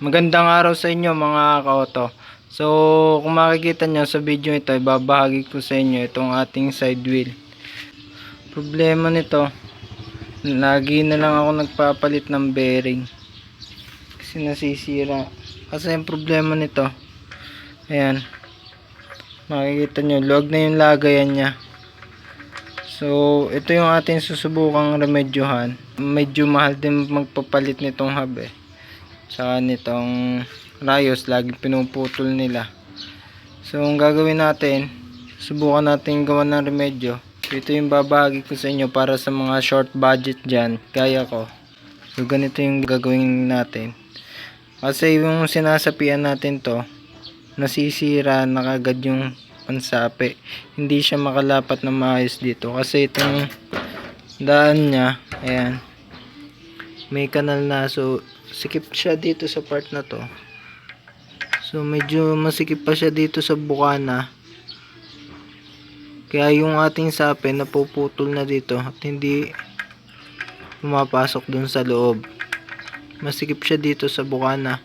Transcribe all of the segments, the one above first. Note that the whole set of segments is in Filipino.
Magandang araw sa inyo mga kaoto. So, kung makikita nyo sa video ito, ibabahagi ko sa inyo itong ating side wheel. Problema nito, lagi na lang ako nagpapalit ng bearing. Kasi nasisira. Kasi yung problema nito, ayan, makikita nyo, luwag na yung lagayan niya. So, ito yung ating susubukang remedyohan. Medyo mahal din magpapalit nitong hub eh. Tsaka nitong rayos, laging pinuputol nila. So, ang gagawin natin, subukan natin gawa ng remedyo. Ito yung babahagi ko sa inyo para sa mga short budget dyan, gaya ko. So, ganito yung gagawin natin. Kasi yung sinasapian natin to, nasisira na kagad yung pansapi. Hindi siya makalapat na maayos dito. Kasi itong daan niya, ayan, may kanal na. So, sikip siya dito sa part na to. So, medyo masikip pa siya dito sa bukana. Kaya yung ating sapi napuputol na dito at hindi pumapasok dun sa loob. Masikip siya dito sa bukana.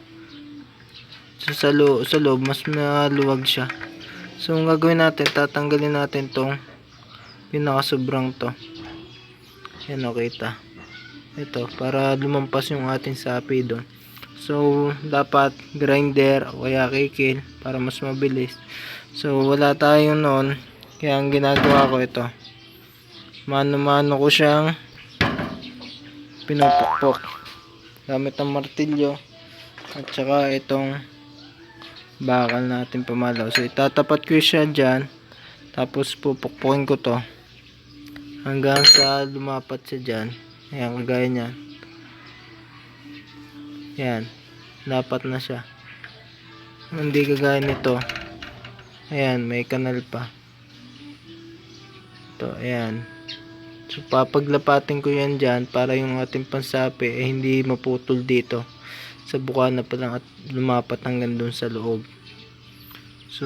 So, sa, lo sa loob, mas maluwag siya. So, ang gagawin natin, tatanggalin natin tong pinakasobrang to. Yan o, kita. Ito, para lumampas yung ating sapi doon. So, dapat grinder o kaya kikil para mas mabilis. So, wala tayo noon. Kaya ang ginagawa ko ito. Mano-mano ko siyang pinupukpok. Gamit ang martilyo. At saka itong bakal natin pamalaw. So, itatapat ko siya dyan. Tapos, pupukpukin ko to. Hanggang sa lumapat siya dyan. Ayan, kagaya niyan. Yan. Dapat na siya. Hindi kagaya nito. Ayan, may kanal pa. Ito, ayan. So, papaglapatin ko yan dyan para yung ating pansapi eh, hindi maputol dito sa bukana pa lang at lumapat hanggang doon sa loob. So,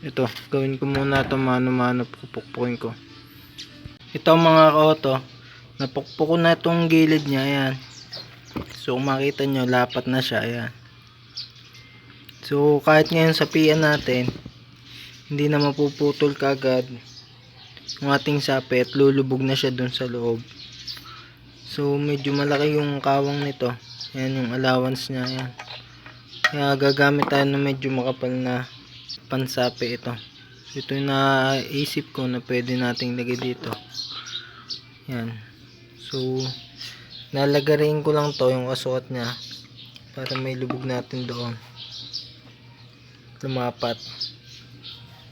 ito, gawin ko muna ito mano-mano, pupukpukin ko. Ito mga kaoto, napukpok na itong gilid niya, ayan. So, makita nyo, lapat na siya, ayan. So, kahit ngayon sapian natin, hindi na mapuputol kagad yung ating sapi at lulubog na siya dun sa loob. So, medyo malaki yung kawang nito. Ayan yung allowance niya, ayan. Kaya gagamit tayo ng medyo makapal na pansapi ito. Ito yung naisip ko na pwede nating lagay dito. Yan. So, nalagarin ko lang to yung kasuot niya para may lubog natin doon. Lumapat.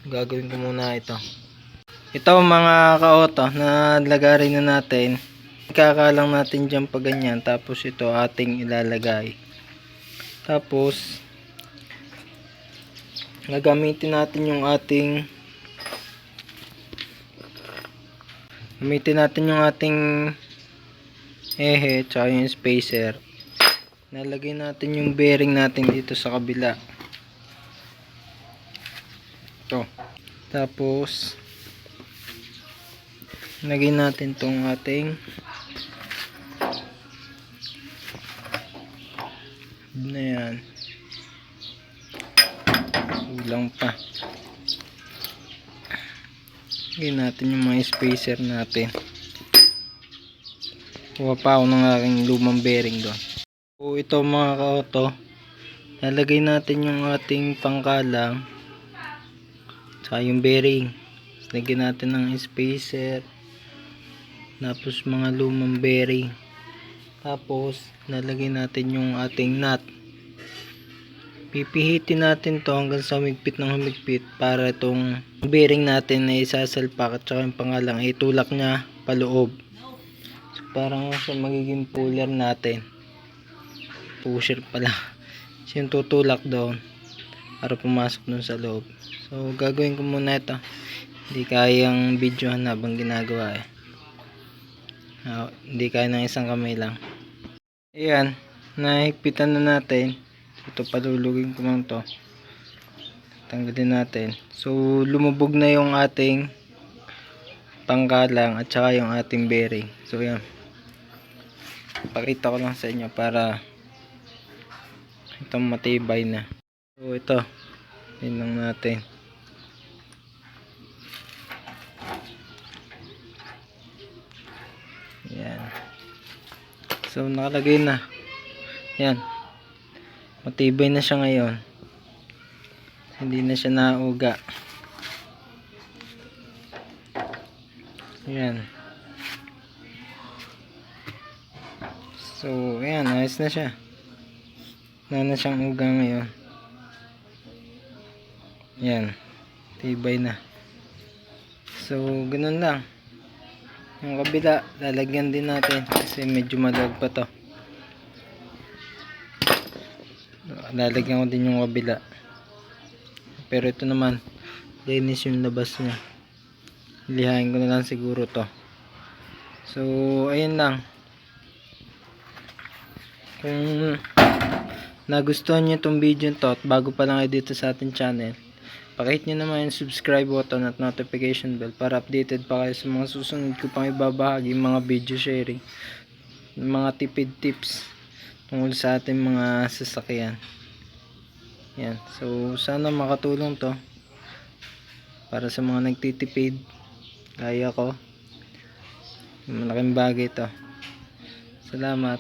Gagawin ko muna ito. Ito mga kaoto na lagarin na natin. Ikakalang natin dyan pa ganyan. Tapos ito ating ilalagay. Tapos, gagamitin natin yung ating gamitin natin yung ating ehe tsaka yung spacer. Nalagay natin yung bearing natin dito sa kabila. Ito. Tapos lagay natin tong ating na yan. Kulang pa. Lagay natin yung mga spacer natin kuha pa ako ng aking lumang bearing doon. So ito mga kaoto lalagay natin yung ating pangkalang saka yung bearing. Lagyan natin ng spacer tapos mga lumang bearing. Tapos lalagay natin yung ating nut. Pipihitin natin to hanggang sa humigpit ng humigpit para itong bearing natin na isasalpak at saka yung pangalang itulak niya paloob parang siya magiging puller natin. Pusher pala. Siya yung tutulak doon para pumasok doon sa loob. So gagawin ko muna ito. Hindi kayang videohan habang ginagawa eh. Ah, hindi kaya ng isang kamay lang. Ayan nahigpitan na natin. Ito palulugin ko lang to. Tanggalin natin. So lumubog na yung ating pangkalang at saka yung ating bearing. So yan pakita ko lang sa inyo para Itong matibay na. So ito. Yun lang natin. Yan. So nakalagay na. Yan. Matibay na siya ngayon. Hindi na siya nauga. Yan. So, ayan, ayos na siya. Wala na siyang uga ngayon. Yan. Tibay na. So, ganun lang. Yung kabila, lalagyan din natin kasi medyo malag pa to. Lalagyan ko din yung kabila. Pero ito naman, linis yung labas niya. Lihain ko na lang siguro to. So, ayun lang. Kung nagustuhan nyo itong video to at bago pa lang kayo dito sa ating channel, pakihit nyo naman yung subscribe button at notification bell para updated pa kayo sa mga susunod ko pang ibabahagi mga video sharing mga tipid tips tungkol sa ating mga sasakyan. Yan. So sana makatulong to para sa mga nagtitipid kaya ko malaking bagay to. Salamat